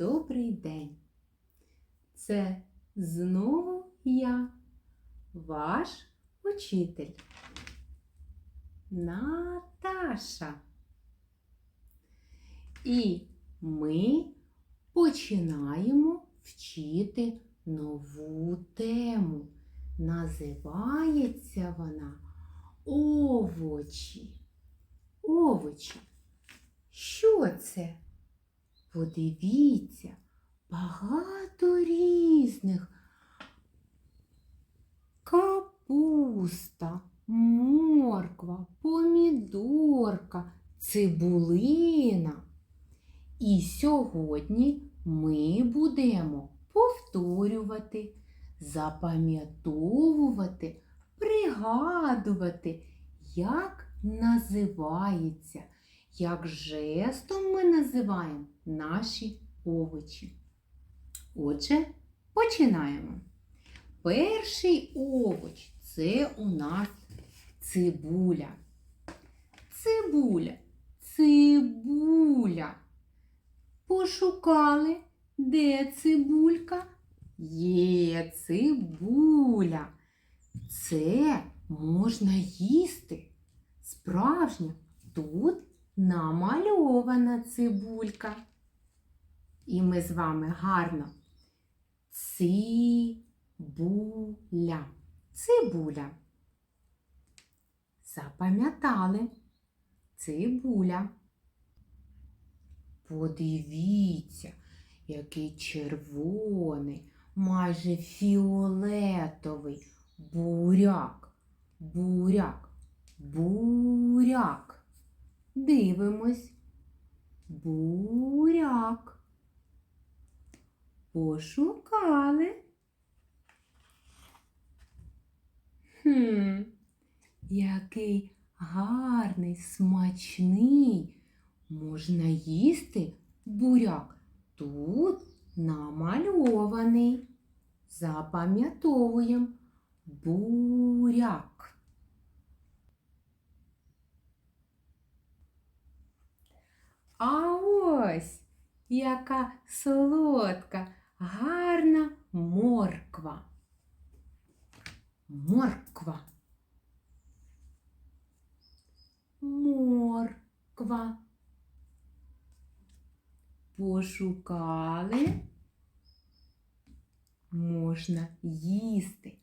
добрий день. Це знову я, ваш учитель. Наташа. І ми починаємо вчити нову тему. Називається вона овочі. Овочі. Що це? Подивіться, багато різних. Капуста, морква, помідорка, цибулина. І сьогодні ми будемо повторювати, запам'ятовувати, пригадувати, як називається, як жестом ми називаємо наші овочі. Отже, починаємо. Перший овоч це у нас цибуля. Цибуля, цибуля. Пошукали, де цибулька? Є цибуля. Це можна їсти. Справжня. Тут намальована цибулька. І ми з вами гарно. Цибуля. Цибуля. Запам'ятали. Цибуля. Подивіться, який червоний, майже фіолетовий буряк. Буряк. Буряк. Дивимось. Буряк. Пошукали. Хм, який гарний, смачний. Можна їсти буряк. Тут намальований. Запам'ятовуємо буряк. А ось яка солодка, гарна морква. Морква. Морква. Пошукали. Можна їсти.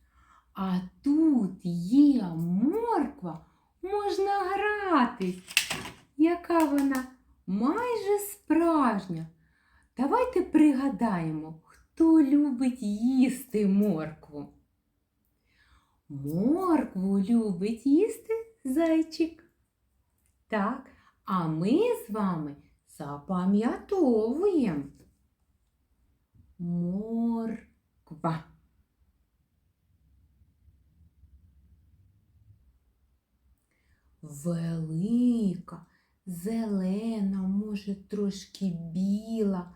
А тут є морква, можна гратись. Яка вона майже справжня. Давайте пригадаємо, хто любить їсти моркву. Моркву любить їсти зайчик. Так, а ми з вами запам'ятовуємо. Морква. Велика, зелена, може трошки біла.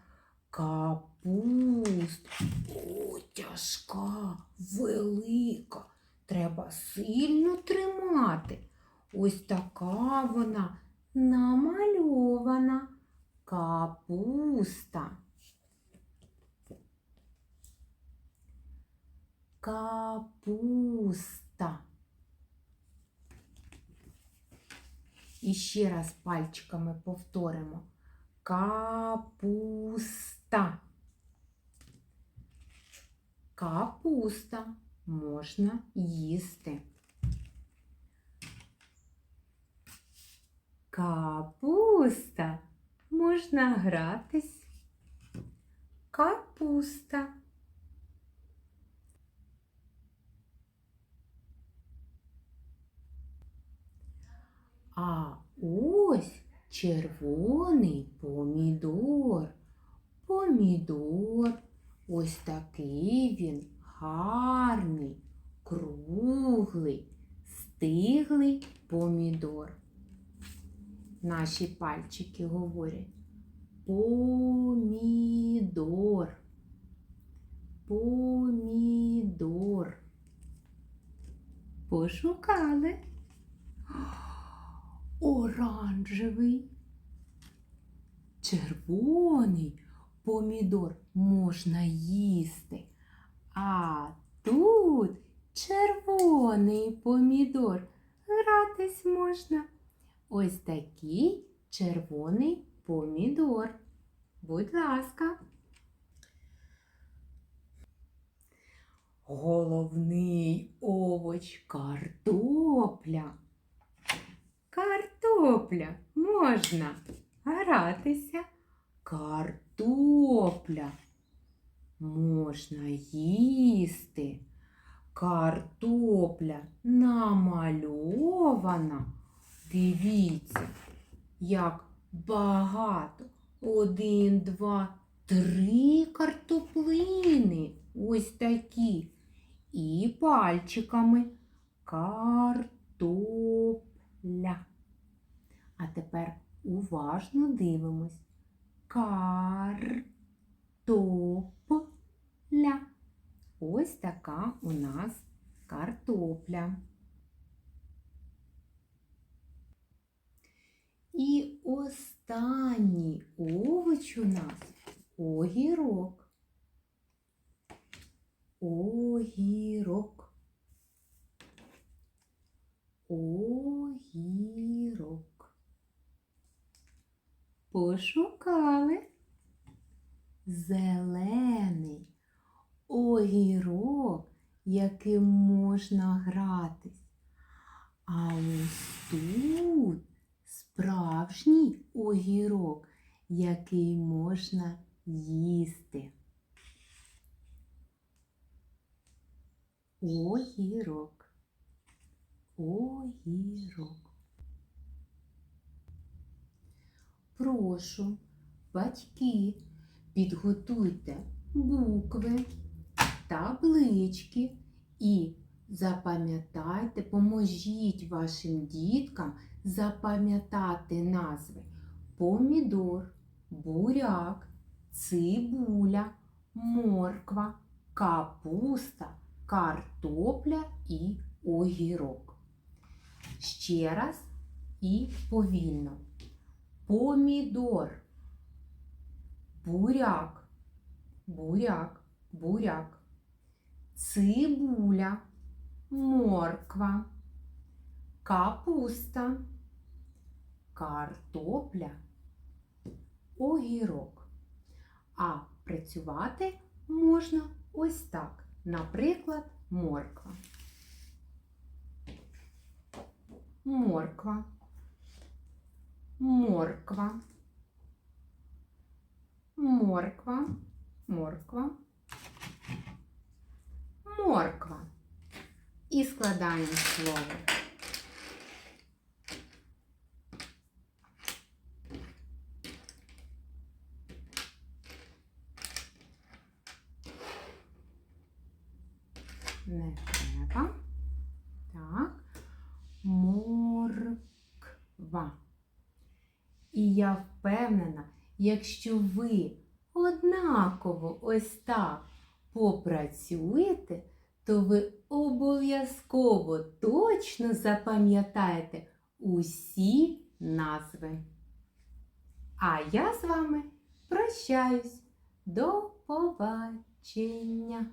Капуст. О, тяжка, велика. Треба сильно тримати. Ось така вона намальована капуста. Капуста. І ще раз пальчиками повторимо. Капуста. Капуста можна їсти. Капуста можна гратись. Капуста. А ось червоний помідор. Помідор. Ось такий він гарний, круглий, стиглий помідор. Наші пальчики говорять помідор. Помідор. Пошукали. Оранжевий, червоний, помідор можна їсти. А тут червоний помідор. Гратись можна. Ось такий червоний помідор. Будь ласка. Головний овоч картопля. Картопля можна гратися. Картопля можна їсти. Картопля намальована. Дивіться, як багато. Один, два, три картоплини. Ось такі. І пальчиками картопля. А тепер уважно дивимось. Картопля. Ось така у нас картопля. І останній овоч у нас. Огірок. Огірок. Пошукали. Зелений огірок, яким можна гратись. А ось тут справжній огірок, який можна їсти. Огірок. Огірок. Прошу, батьки, підготуйте букви, таблички і запам'ятайте, поможіть вашим діткам запам'ятати назви помідор, буряк, цибуля, морква, капуста, картопля і огірок. Ще раз і повільно. Помідор, буряк, буряк, буряк, цибуля, морква, капуста, картопля, огірок. А працювати можна ось так. Наприклад, морква. Морква. Морква. Морква. Морква. Морква. І складаємо слово. Не треба. Так. Морква. Я впевнена, якщо ви однаково ось так попрацюєте, то ви обов'язково точно запам'ятаєте усі назви. А я з вами прощаюсь. До побачення!